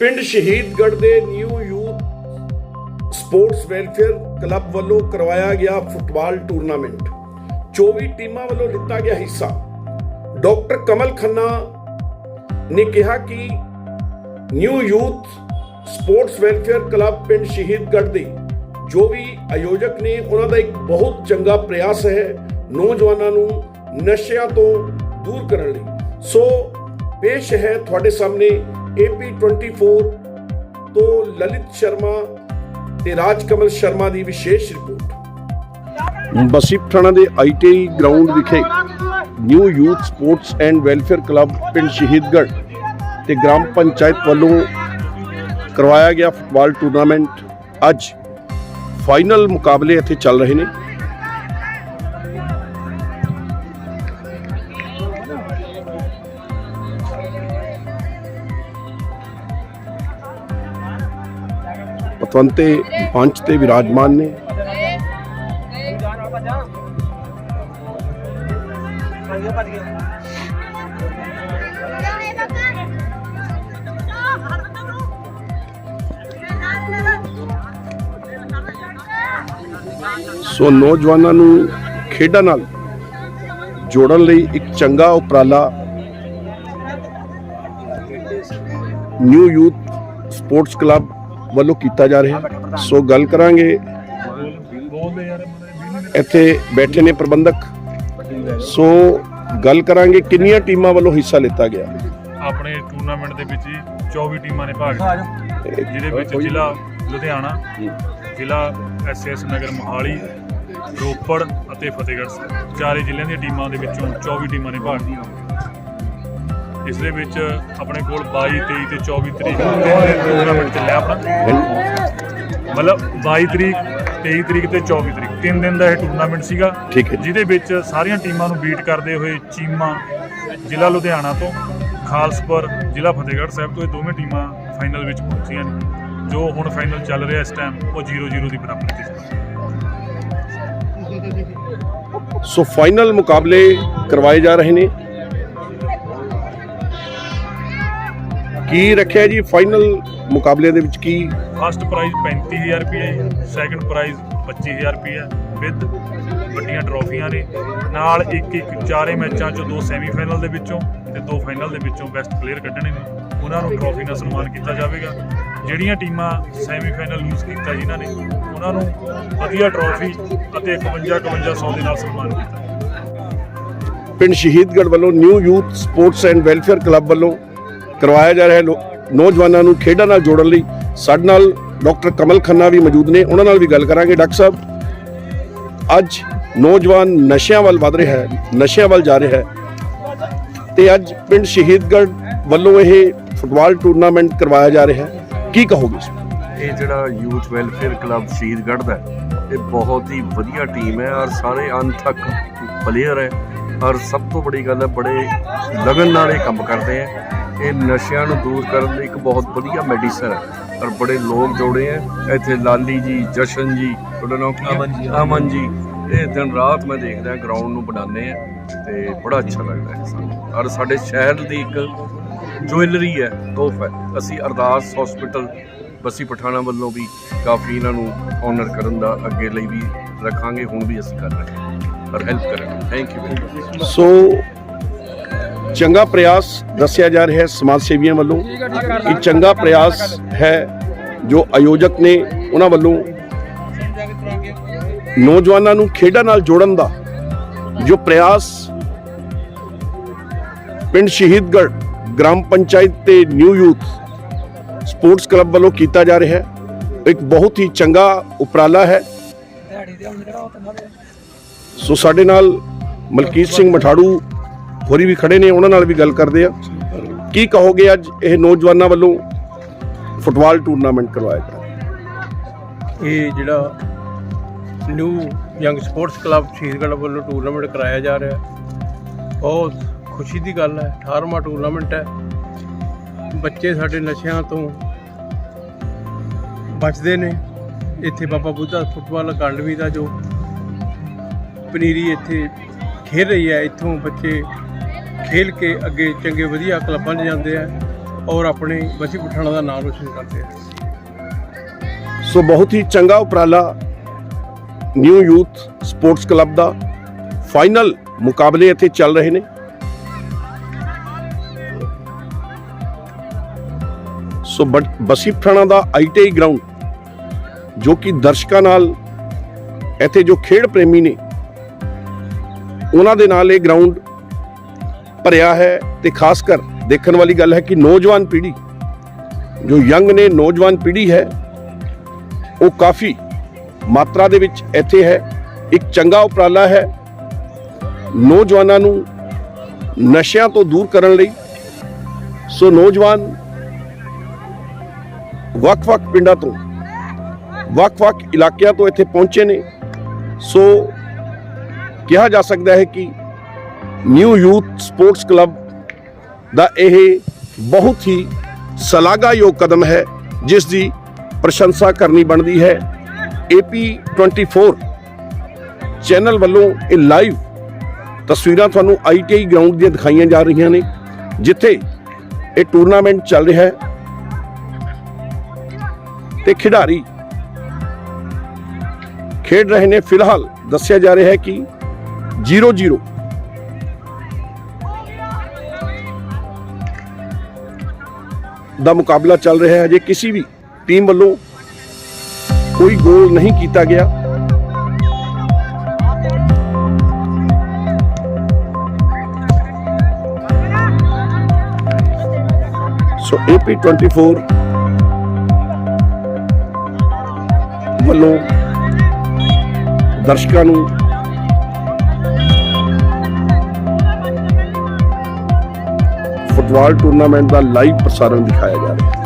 ਪਿੰਡ ਸ਼ਹੀਦਗੜ੍ਹ ਦੇ new youth sports welfare club ਵੱਲੋਂ ਕਰਵਾਇਆ ਗਿਆ ਫੁੱਟਬਾਲ ਟੂਰਨਾਮੈਂਟ। 24 ਟੀਮਾਂ ਵੱਲੋਂ ਲਿੱਤਾ ਗਿਆ ਹਿੱਸਾ। ਡਾਕਟਰ ਕਮਲ ਖੰਨਾ ਨੇ ਕਿਹਾ ਕਿ new youth sports welfare club ਪਿੰਡ ਸ਼ਹੀਦਗੜ੍ਹ ਦੇ ਜੋ ਵੀ ਆਯੋਜਕ ਨੇ, ਉਹਨਾਂ ਦਾ ਇੱਕ ਬਹੁਤ ਚੰਗਾ ਪ੍ਰਯਾਸ ਹੈ ਨੌਜਵਾਨਾਂ ਨੂੰ ਨਸ਼ਿਆਂ ਤੋਂ ਦੂਰ ਕਰਨ ਲਈ। ਸੋ ਪੇਸ਼ ਹੈ ਤੁਹਾਡੇ ਸਾਹਮਣੇ AP 24 ਤੋਂ ਲਲਿਤ ਸ਼ਰਮਾ ਤੇ ਰਾਜ ਕਮਲ ਸ਼ਰਮਾ ਦੀ ਵਿਸ਼ੇਸ਼ ਰਿਪੋਰਟ। ਬਸੀ ਥਾਣਾ ਦੇ ਆਈਟੀ ਗਰਾਊਂਡ ਵਿਖੇ new youth sports and welfare club ਪਿੰਡ ਸ਼ਹੀਦਗੜ੍ਹ ਤੇ ਗ੍ਰਾਮ ਪੰਚਾਇਤ ਵੱਲੋਂ ਕਰਵਾਇਆ ਗਿਆ ਫੁੱਟਬਾਲ ਟੂਰਨਾਮੈਂਟ ਅੱਜ ਫਾਈਨਲ ਮੁਕਾਬਲੇ ਇੱਥੇ ਚੱਲ ਰਹੇ ਨੇ। ਪਤਵੰਤੇ ਪੰਚ ਤੇ ਵਿਰਾਜਮਾਨ ਨੇ। ਸੋ ਨੌਜਵਾਨਾਂ ਨੂੰ ਖੇਡਾਂ ਨਾਲ ਜੋੜਨ ਲਈ ਇੱਕ ਚੰਗਾ ਉਪਰਾਲਾ ਨਿਊ ਯੂਥ ਸਪੋਰਟਸ ਕਲੱਬ ਵੱਲੋਂ ਕੀਤਾ ਜਾ ਰਿਹਾ। ਸੋ ਗੱਲ ਕਰਾਂਗੇ। ਇੱਥੇ ਬੈਠੇ ਨੇ ਪ੍ਰਬੰਧਕ। ਸੋ ਗੱਲ ਕਰਾਂਗੇ ਕਿੰਨੀਆਂ ਟੀਮਾਂ ਵੱਲੋਂ ਹਿੱਸਾ ਲਿੱਤਾ ਗਿਆ। ਆਪਣੇ ਟੂਰਨਾਮੈਂਟ ਦੇ ਵਿੱਚ ਹੀ 24 ਟੀਮਾਂ ਨੇ ਭਾਗ ਲਿਆ ਜਿਹਦੇ ਵਿੱਚ ਜ਼ਿਲ੍ਹਾ ਲੁਧਿਆਣਾ ਜ਼ਿਲ੍ਹਾ ਐਸਐਸ ਨਗਰ ਮੋਹਾਲੀ ਰੋਪੜ ਅਤੇ ਫਤਿਹਗੜ੍ਹ ਸਾਹਿਬ। ਚਾਰੇ ਜ਼ਿਲ੍ਹਿਆਂ ਦੀਆਂ ਟੀਮਾਂ ਦੇ ਵਿੱਚੋਂ 24 ਟੀਮਾਂ ਨੇ ਭਾਗ ਲਿਆ। ਇਸ ਦੇ ਵਿੱਚ ਆਪਣੇ ਕੋਲ 22 23 ਤੇ 24 ਤਰੀਕ ਨੂੰ ਟੂਰਨਾਮੈਂਟ ਚੱਲਿਆ ਆਪਣਾ ਮਤਲਬ 22 ਤਰੀਕ 23 ਤਰੀਕ ਤੇ 24 ਤਰੀਕ ਤਿੰਨ ਦਿਨ ਦਾ ਇਹ ਟੂਰਨਾਮੈਂਟ ਸੀਗਾ। ਜਿਹਦੇ ਵਿੱਚ ਸਾਰੀਆਂ ਟੀਮਾਂ ਨੂੰ ਬੀਟ ਕਰਦੇ ਹੋਏ ਚੀਮਾ ਜ਼ਿਲ੍ਹਾ ਲੁਧਿਆਣਾ ਤੋਂ ਖਾਲਸਪੁਰ ਜ਼ਿਲ੍ਹਾ ਫਤਿਹਗੜ੍ਹ ਸਾਹਿਬ ਤੋਂ ਇਹ ਦੋਵੇਂ ਟੀਮਾਂ ਫਾਈਨਲ ਵਿੱਚ ਪਹੁੰਚੀਆਂ ਨੇ ਜੋ ਹੁਣ ਫਾਈਨਲ ਚੱਲ ਰਿਹਾ ਇਸ ਟਾਈਮ ਉਹ 0-0 ਦੀ ਬਰਾਬਰੀ ਤੇ ਚੱਲ। ਸੋ ਫਾਈਨਲ ਮੁਕਾਬਲੇ ਕਰਵਾਏ ਜਾ ਰਹੇ ਨੇ ਕੀ ਰੱਖਿਆ ਜੀ? ਫਾਈਨਲ ਮੁਕਾਬਲੇ ਦੇ ਵਿੱਚ ਕੀ? ਫਸਟ ਪ੍ਰਾਈਜ਼ 35000 ਰੁਪਏ ਹੈ ਸੈਕੰਡ ਪ੍ਰਾਈਜ਼ 25000 ਰੁਪਏ ਵਿਦ ਵੱਡੀਆਂ ਟਰੋਫੀਆਂ ਨੇ। ਨਾਲ ਇੱਕ ਇੱਕ ਚਾਰੇ ਮੈਚਾਂ ਚੋਂ ਦੋ ਸੈਮੀਫਾਈਨਲ ਦੇ ਵਿੱਚੋਂ ਤੇ ਦੋ ਫਾਈਨਲ ਦੇ ਵਿੱਚੋਂ ਬੈਸਟ ਪਲੇਅਰ ਕੱਢਣੇ ਨੇ। ਉਹਨਾਂ ਨੂੰ ਟਰੋਫੀ ਨਾਲ ਸਨਮਾਨ ਕੀਤਾ ਜਾਵੇਗਾ। ਜਿਹੜੀਆਂ ਟੀਮਾਂ ਸੈਮੀਫਾਈਨਲ ਲੂਜ਼ ਕੀਤਾ ਜਿਨ੍ਹਾਂ ਨੇ ਉਹਨਾਂ ਨੂੰ ਵਧੀਆ ਟਰੋਫੀ ਅਤੇ 51 5100 ਦੇ ਨਾਲ ਸਨਮਾਨ ਕੀਤਾ। ਪਿੰਡ ਸ਼ਹੀਦਗੜ੍ਹ ਵੱਲੋਂ new youth sports and welfare club ਵੱਲੋਂ ਕਰਵਾਇਆ ਜਾ ਰਿਹਾ ਲੋ- ਨੌਜਵਾਨਾਂ ਨੂੰ ਖੇਡਾਂ ਨਾਲ ਜੋੜਨ ਲਈ ਸਾਡੇ ਨਾਲ ਡਾਕਟਰ ਕਮਲ ਖੰਨਾ ਵੀ ਮੌਜੂਦ ਨੇ। ਉਹਨਾਂ ਨਾਲ ਵੀ ਗੱਲ ਕਰਾਂਗੇ। ਡਾਕਟਰ ਸਾਹਿਬ, ਅੱਜ ਨੌਜਵਾਨ ਨਸ਼ਿਆਂ ਵੱਲ ਵਧ ਰਿਹਾ ਹੈ, ਨਸ਼ਿਆਂ ਵੱਲ ਜਾ ਰਿਹਾ ਹੈ ਤੇ ਅੱਜ ਪਿੰਡ ਸ਼ਹੀਦਗੜ੍ਹ ਵੱਲੋਂ ਇਹ ਫੁੱਟਬਾਲ ਟੂਰਨਾਮੈਂਟ ਕਰਵਾਇਆ ਜਾ ਰਿਹਾ ਹੈ। ਕੀ ਕਹੋਗੇ ਇਹ ਜਿਹੜਾ ਯੂਥ ਵੈਲਫੇਅਰ ਕਲੱਬ ਸ਼ਹੀਦਗੜ੍ਹ ਦਾ ਇਹ ਬਹੁਤ ਹੀ ਵਧੀਆ ਟੀਮ ਹੈ ਔਰ ਸਾਰੇ ਅਨਥਕ ਪਲੇਅਰ ਹੈ ਔਰ ਸਭ ਤੋਂ ਬੜੀ ਗੱਲ ਹੈ, ਬੜੇ ਲਗਨ ਨਾਲ ਇਹ ਕੰਮ ਕਰਦੇ ਹੈ। ਇਹ ਨਸ਼ਿਆਂ ਨੂੰ ਦੂਰ ਕਰਨ ਲਈ ਇੱਕ ਬਹੁਤ ਵਧੀਆ ਮੈਡੀਸਨ ਹੈ। ਔਰ ਬੜੇ ਲੋਕ ਜੋੜੇ ਹੈ। ਇੱਥੇ ਲਾਲੀ ਜੀ ਜਸ਼ਨ ਜੀ ਤੁਹਾਡਾ ਨਾਮ ਕੀ ਹੈ? ਅਮਨ ਜੀ ਇਹ ਦਿਨ ਰਾਤ ਮੈਂ ਦੇਖਦਾ ਗਰਾਊਂਡ ਨੂੰ ਬਣਾਉਂਦੇ ਆ ਤੇ ਬੜਾ ਅੱਛਾ ਲੱਗਦਾ ਹੈ ਸਾਨੂੰ। ਔਰ ਸਾਡੇ ਸ਼ਹਿਰ ਦੀ ਇੱਕ ਜੁਐਲਰੀ ਹੈ ਤੋਹਫਾ ਅਸੀਂ ਅਰਦਾਸ ਹਸਪੀਟਲ ਬਸੀ ਪਠਾਣਾ ਵੱਲੋਂ ਵੀ ਕਾਫੀ ਇਹਨਾਂ ਨੂੰ ਆਨਰ ਕਰਨ ਦਾ ਅੱਗੇ ਲਈ ਵੀ ਰੱਖਾਂਗੇ। ਹੁਣ ਵੀ ਅਸੀਂ ਕਰ ਰਹੇ ਹਾਂ। ਔਰ ਹੈਲਪ ਕਰਾਂਗੇ। Thank you very much so ਚੰਗਾ ਪ੍ਰਯਾਸ ਦੱਸਿਆ ਜਾ ਰਿਹਾ ਹੈ ਸਮਾਜ ਸੇਵੀਆਂ ਵੱਲੋਂ ਕਿ ਚੰਗਾ ਪ੍ਰਯਾਸ ਹੈ ਜੋ ਆਯੋਜਕ ਨੇ ਉਹਨਾਂ ਵੱਲੋਂ ਨੌਜਵਾਨਾਂ ਨੂੰ ਖੇਡਾਂ ਨਾਲ ਜੋੜਨ ਦਾ ਜੋ ਪ੍ਰਯਾਸ ਪਿੰਡ ਸ਼ਹੀਦਗੜ੍ਹ ਗ੍ਰਾਮ ਪੰਚਾਇਤ ਤੇ ਨਿਊ ਯੂਥ ਸਪੋਰਟਸ ਕਲੱਬ ਵੱਲੋਂ ਕੀਤਾ ਜਾ ਰਿਹਾ ਹੈ। ਇੱਕ ਬਹੁਤ ਹੀ ਚੰਗਾ ਉਪਰਾਲਾ ਹੈ। ਸੋ ਸਾਡੇ ਨਾਲ ਮਲਕੀਤ ਸਿੰਘ ਮਠਾੜੂ ਹੋਰੀ ਵੀ ਖੜੇ ਨੇ, ਉਹਨਾਂ ਨਾਲ ਵੀ ਗੱਲ ਕਰਦੇ ਆ। ਕੀ ਕਹੋਗੇ ਅੱਜ ਇਹ ਨੌਜਵਾਨਾਂ ਵੱਲੋਂ ਫੁੱਟਬਾਲ ਟੂਰਨਾਮੈਂਟ ਕਰਵਾਇਆ ਜਾ ਰਿਹਾ ਇਹ ਜਿਹੜਾ new young sports club Shahidgarh ਵੱਲੋਂ ਟੂਰਨਾਮੈਂਟ ਕਰਾਇਆ ਜਾ ਰਿਹਾ ਬਹੁਤ ਖੁਸ਼ੀ ਦੀ ਗੱਲ ਹੈ 18ਵਾਂ ਟੂਰਨਾਮੈਂਟ ਹੈ। ਬੱਚੇ ਸਾਡੇ ਨਸ਼ਿਆਂ ਤੋਂ ਬਚਦੇ ਨੇ। ਇੱਥੇ ਬਾਬਾ ਬੁੱਧਾ ਫੁੱਟਬਾਲ ਅਕਾਡਮੀ ਦਾ ਜੋ ਪਨੀਰੀ ਇੱਥੇ ਖੇਡ ਰਹੀ ਹੈ, ਇੱਥੋਂ ਬੱਚੇ ਖੇਲ ਕੇ ਅੱਗੇ ਚੰਗੇ ਵਧੀਆ ਕਲੱਬਾਂ 'ਚ ਜਾਂਦੇ ਆ ਔਰ ਆਪਣੇ ਬਸੀ ਪਠਾਣਾ ਦਾ ਨਾਮ ਰੋਸ਼ਨ ਕਰਦੇ ਆ। ਸੋ ਬਹੁਤ ਹੀ ਚੰਗਾ ਉਪਰਾਲਾ ਨਿਊ ਯੂਥ ਸਪੋਰਟਸ ਕਲੱਬ ਦਾ ਫਾਈਨਲ ਮੁਕਾਬਲੇ ਇੱਥੇ ਚੱਲ ਰਹੇ ਨੇ। ਸੋ ਬਸੀ ਪਠਾਣਾ ਦਾ ਆਈਟੀਆਈ ਗਰਾਊਂਡ ਜੋ ਕਿ ਦਰਸ਼ਕਾਂ ਨਾਲ ਇੱਥੇ ਜੋ ਖੇਡ ਪ੍ਰੇਮੀ ਨੇ, ਉਹਨਾਂ ਦੇ ਨਾਲ ਇਹ ਗਰਾਊਂਡ ਭਰਿਆ ਹੈ ਤੇ ਖਾਸ ਕਰ ਦੇਖਣ ਵਾਲੀ ਗੱਲ ਹੈ ਕਿ ਨੌਜਵਾਨ ਪੀੜ੍ਹੀ, ਜੋ ਯੰਗ ਨੇ ਨੌਜਵਾਨ ਪੀੜ੍ਹੀ ਹੈ, ਉਹ ਕਾਫੀ ਮਾਤਰਾ ਦੇ ਵਿੱਚ ਇੱਥੇ ਹੈ, ਇੱਕ ਚੰਗਾ ਉਪਰਾਲਾ ਹੈ ਨੌਜਵਾਨਾਂ ਨੂੰ ਨਸ਼ਿਆਂ ਤੋਂ ਦੂਰ ਕਰਨ ਲਈ। ਸੋ ਨੌਜਵਾਨ ਵੱਖ-ਵੱਖ ਪਿੰਡਾਂ ਤੋਂ, ਵੱਖ-ਵੱਖ ਇਲਾਕਿਆਂ ਤੋਂ ਇੱਥੇ ਪਹੁੰਚੇ ਨੇ। ਸੋ ਕਿਹਾ ਜਾ ਸਕਦਾ ਹੈ ਕਿ ਨਿਊ ਯੂਥ ਸਪੋਰਟਸ ਕਲੱਬ ਦਾ ਇਹ ਬਹੁਤ ਹੀ ਸ਼ਲਾਘਾਯੋਗ ਕਦਮ ਹੈ, ਜਿਸ ਦੀ ਪ੍ਰਸ਼ੰਸਾ ਕਰਨੀ ਬਣਦੀ ਹੈ। ਏਪੀ 24 ਚੈਨਲ ਵੱਲੋਂ ਇਹ ਲਾਈਵ ਤਸਵੀਰਾਂ ਤੁਹਾਨੂੰ ਆਈਟੀਆਈ ਗਰਾਊਂਡ ਦੀਆਂ ਦਿਖਾਈਆਂ ਜਾ ਰਹੀਆਂ ਨੇ, ਜਿੱਥੇ ਇਹ ਟੂਰਨਾਮੈਂਟ ਚੱਲ ਰਿਹਾ ਹੈ। ਤੇ ਖਿਡਾਰੀ ਖੇਡ ਰਹੇ ਨੇ। ਫਿਲਹਾਲ ਦੱਸਿਆ ਜਾ ਰਿਹਾ ਹੈ ਕਿ 0-0 ਦਾ ਮੁਕਾਬਲਾ ਚੱਲ ਰਿਹਾ ਹੈ ਅਜੇ ਕਿਸੇ ਵੀ ਟੀਮ ਵੱਲੋਂ ਕੋਈ ਗੋਲ ਨਹੀਂ ਕੀਤਾ ਗਿਆ ਸੋ ਏਪੀ 24 ਵੱਲੋਂ ਦਰਸ਼ਕਾਂ ਨੂੰ ਫੁੱਟਬਾਲ ਟੂਰਨਾਮੈਂਟ ਦਾ ਲਾਈਵ ਪ੍ਰਸਾਰਣ ਦਿਖਾਇਆ ਜਾ ਰਿਹਾ ਹੈ।